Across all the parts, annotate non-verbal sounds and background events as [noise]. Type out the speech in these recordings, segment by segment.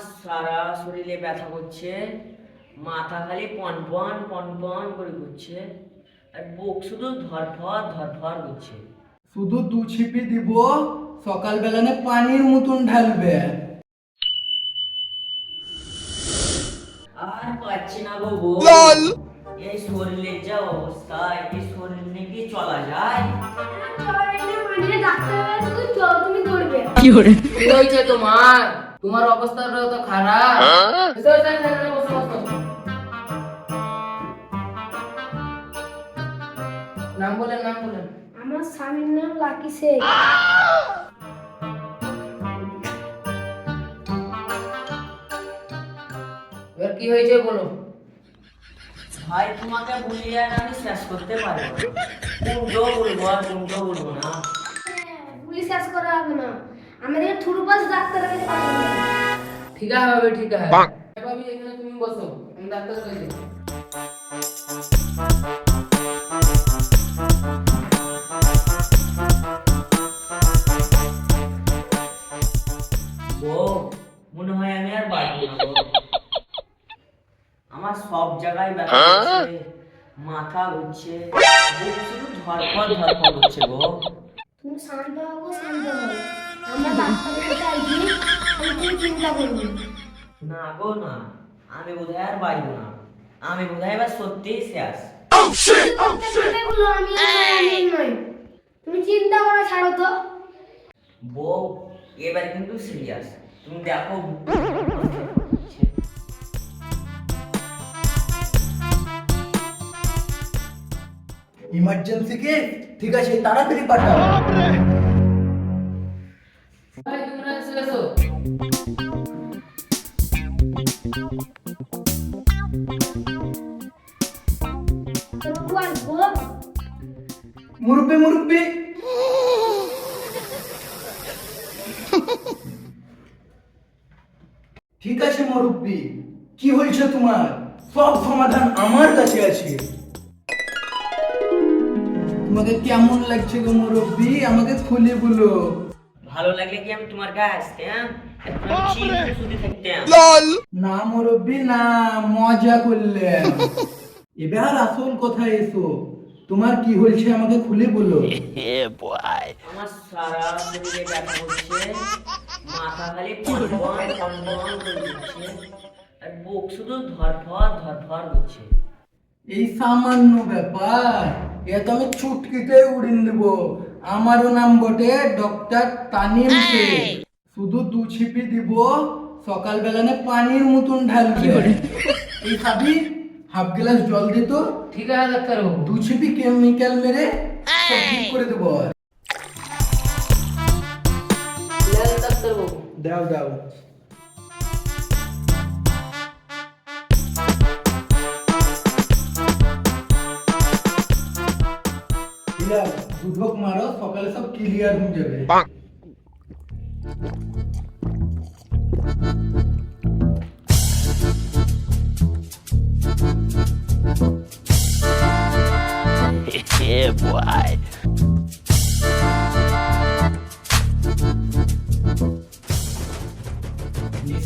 আমার সারা শরীরে ব্যথা করছে মাথা খালি পন পন পন পন করে করছে আর বুক শুধু ধরফর ধরফর করছে শুধু দু ছিপি দিব সকালবেলা না পানির মতন ঢালবে। আর পাচ্ছি না গো বউ। এই শরীরের যা অবস্থা এই শরীর নিয়ে কি চলা যায়? কি হয়েছে তোমার তোমার অবস্থাটা তো খারাপ। এসো, এসো, এসো, এখানে বসো, বসো। নাম বলেন নাম বলেন। আমার স্বামীর নাম লাকি শেখ। এবার কি হয়েছে বলো? ভাই তোমাকে বলিয়ে আর আমি শেষ করতে পারব না বলব আর কোনটাও বলব না। পুলিশ কাজ করা হবে না। আমাদের থুরু পাস ডাক্তার ঠিক আছে ভাবি ঠিক আছে এ ভাবি এখানে তুমি বসো। আমি ডাক্তার। বউ মনে হয় আমি আর বাড়বো না আমার সব জায়গায় ব্যথা করছে মাথা ঘুরছে বুক শুধু ধরফর ধরফর করছে গো তুমি শান্ত হব শান্ত হব আমরা চিন্তা করবি না। গো না আমি বোধহয় আর বাড়বো না। আমি বোধহয় এবার সত্যিই শেষ। আমি আর নয় তুমি চিন্তা করা ছাড়ো তো। বউ এবার কিন্তু সিরিয়াস তুমি দেখো ইমার্জেন্সি কি ঠিক আছে তাড়াতাড়ি পাঠাও। ঠিক আছে মুরব্বি কি হয়েছে তোমার? সব সমাধান আমার কাছে আছে। তোমাকে কেমন লাগছে গো মুরব্বি? আমাকে খুলে বলো। ভালো লাগলে কি আমি তোমার গায়ে আসতাম শুধু থাকতাম না মুরব্বি না মজা করলে এবার আসল কথা এসো। তোমার কি হয়েছে আমাকে খুলে বলো। আমার সারা শরীরে ব্যথা করছে মাথা খালি পন পন পন পন করে করছে আর বুক শুধু ধরফর ধরফর করছে এই সামান্য ব্যাপার এ তো আমি চুটকিতে উড়িয়ে দেব। আমারও নাম বটে ডক্টর তানিম শেখ। শুধু দু ছিপি দিব সকালবেলা না পানির মতন ঢালবে। এই খাবি হাফ গ্লাস জল দিত ঠিক আছে ডাক্তার দু ছিপি কেমিক্যাল মেরে সব ঠিক করে দেবো। নেন ডাক্তার বাবু দাও দাও দিলাম, দুধক মারো সকালে সব ক্লিয়ার হয়ে যাবে নিঃশ্বাস নেয়।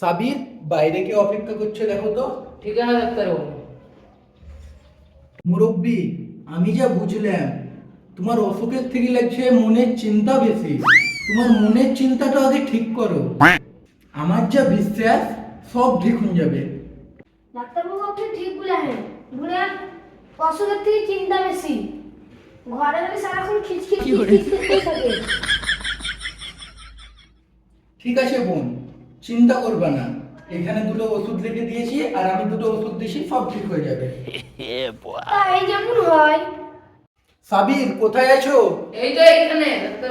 সাবির বাইরে কে অপেক্ষা করছে দেখো তো। ঠিক আছে ডাক্তার বাবু মুরব্বী আমি যা বুঝলাম তোমার অসুখের থেকে লাগছে মনের চিন্তা বেশি। তোমার মনের চিন্তাটা আগে ঠিক করো। আমার যা বিশ্বাস সব ঠিক হয়ে যাবে। ডাক্তারবাবু আপনি ঠিক বলেছেন। বুড়ে অসুখের থেকে চিন্তা বেশি। ঘরে গেলে সারাক্ষণ খিচখিচ খিচখিচ থাকে। ঠিক আছে বোন। চিন্তা করবে না। এখানে দুটো ওষুধ লিখে দিয়েছি আর আমি দুটো ওষুধ দিয়েছি সব ঠিক হয়ে যাবে। তাই যেমন হয়। সাবির কোথায় আছো? এই তো এখানে ডাক্তার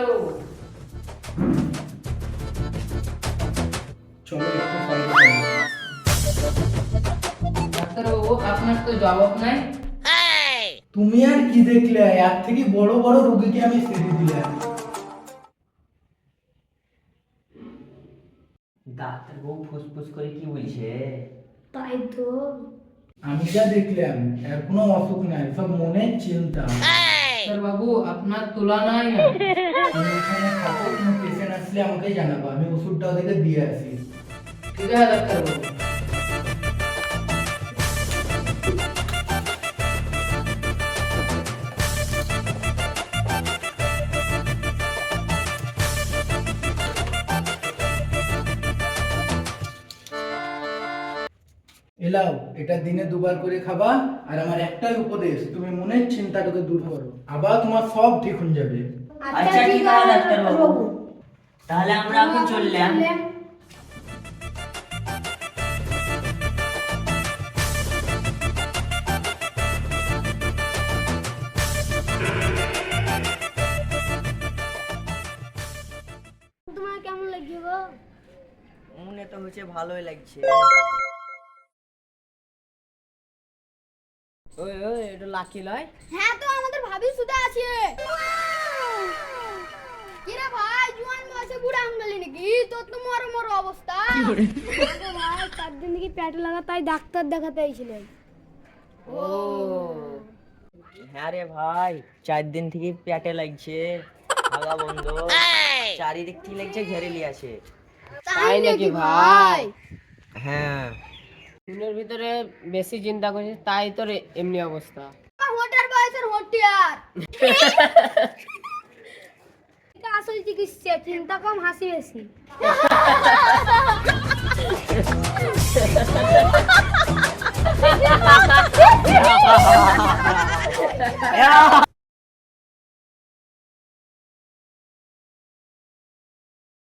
চলো একটু সাইডে চলো। ডাক্তারবাবু আপনার তো জবাব নাই। তুমি আর কি দেখলে? এর থেকে বড় বড় রোগীকে আমি সেরে দিলাম। ডাক্তার বউ ফুসফুস করে কি বলছে তাই তো। আমি যা দেখলাম এর কোনো অসুখ নাই সব মনের চিন্তা। ডাক্তারবাবু আপনার তুলা নাই। না এখানে থাকো কোনো পেশেন্ট আসলে আমাকে জানাব আমি ওষুধটা ওদেরকে দিয়ে আসি। ঠিক আছে ডাক্তারবাবু এলাও এটা দিনে দুবার করে খাবা আর আমার একটাই উপদেশ তুমি মনের চিন্তাটাকে দূর করো। আবার তোমার সব ঠিক হয়ে যাবে। আচ্ছা ঠিক আছে ডাক্তার বাবু তাহলে আমরা এখন চললাম। তোমার কেমন লাগছে গো? মনে তো হচ্ছে ভালোই লাগছে। ওই ওই এটা লাকি লয়। হ্যাঁ তো আমাদের ভাবি সুদা আছে। কিরে ভাই জুয়ান বয়সে বুড়া আঙ্গালি নাকি? তোর তো মর মর অবস্থা। ভাই চার দিন থেকে পেটে লাগা তাই ডাক্তার দেখাতে আইছিলেন। ও। হ্যাঁ রে ভাই চার দিন থেকে পেটে লাগছে। আগা বন্ধ। চারিদিক থেকে লাগছে ঘেরে লিয়াছে তাই নাকি ভাই? হ্যাঁ। দিনের ভিতরে বেশি চিন্তা করছিস তাই তোর এমনি অবস্থা। হোটার বয়সের হোটিয়ার এটা আসল চিকিৎসা চিন্তা কম হাসি বেশি। [laughs] [laughs]